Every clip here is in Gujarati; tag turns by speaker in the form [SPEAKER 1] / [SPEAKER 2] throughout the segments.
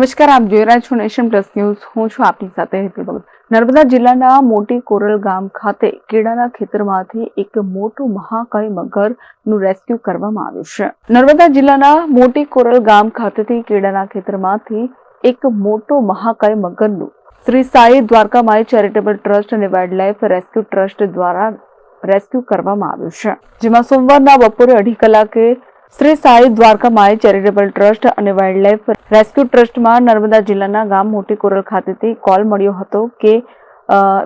[SPEAKER 1] નમસ્કાર, આપ જોઈ રહ્યા છો નેશન પ્લસ ન્યૂઝ. હું છું આપની સાથે હેતુ ભગત. નર્મદા જિલ્લાના મોટી કોરલ ગામ ખાતે કેળાના ખેતરમાંથી એક મોટું મહાકાય મગરનું રેસ્ક્યુ કરવામાં આવ્યું છે. નર્મદા જિલ્લાના મોટી કોરલ ગામ ખાતેથી કેળાના ખેતરમાંથી એક મોટો મહાકાય મગરનું શ્રી સાઈ દ્વારકામાઈ ચેરિટેબલ ટ્રસ્ટ અને વાઇલ્ડલાઇફ રેસ્ક્યુ ટ્રસ્ટ દ્વારા રેસ્ક્યુ કરવામાં આવ્યું છે. જેમાં સોમવારના બપોરે અઢી કલાકે શ્રી સાઈ દ્વારકા માઈ ચેરિટેબલ ટ્રસ્ટ અને વાઇલ્ડલાઇફ રેસ્ક્યુ ટ્રસ્ટમાં નર્મદા જિલ્લાના ગામ મોટી કોરલ ખાતેથી કોલ મળ્યો હતો કે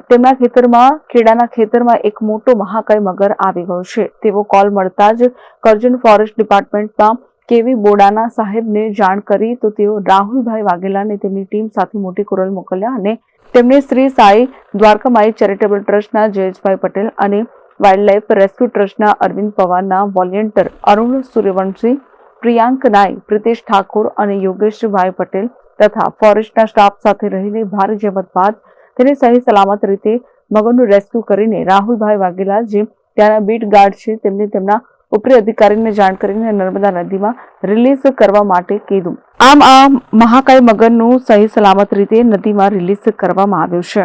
[SPEAKER 1] તેમના ખેતરમાં કેળાના ખેતરમાં એક મોટો મહાકાય મગર આવી ગયો છે. તેવો કોલ મળતા જ કરજણ ફોરેસ્ટ ડિપાર્ટમેન્ટમાં કેવી બોડાના સાહેબને જાણ કરી તો તેઓ રાહુલભાઈ વાઘેલાને તેમની ટીમ સાથે મોટી કોરલ મોકલ્યા અને તેમને શ્રી સાઈ દ્વારકામાઈ ચેરિટેબલ ટ્રસ્ટના જયેશભાઈ પટેલ અને વાઇલ્ડલાઇફ રેસ્ક્યુ ટ્રસ્ટના અરવિંદ પવારના વોલિયન્ટર અરુણ સૂર્યવંશી, પ્રિયાંક નાય પ્રિતેશ ઠાકોર અને યોગેશભાઈ પટેલ તથા ફોરેસ્ટના સ્ટાફ સાથે રહીને ભારે જહેમત બાદ તેને સહી સલામત રીતે મગરનું રેસ્ક્યુ કરીને રાહુલભાઈ વાઘેલા જે ત્યાંના બીટ ગાર્ડ છે, તેમને તેમના ઉપરી અધિકારીને જાણ કરીને નર્મદા નદીમાં રિલીઝ કરવા માટે કીધું. આમ આ મહાકાય મગરનું સહી સલામત રીતે નદીમાં રિલીઝ કરવામાં આવ્યું છે.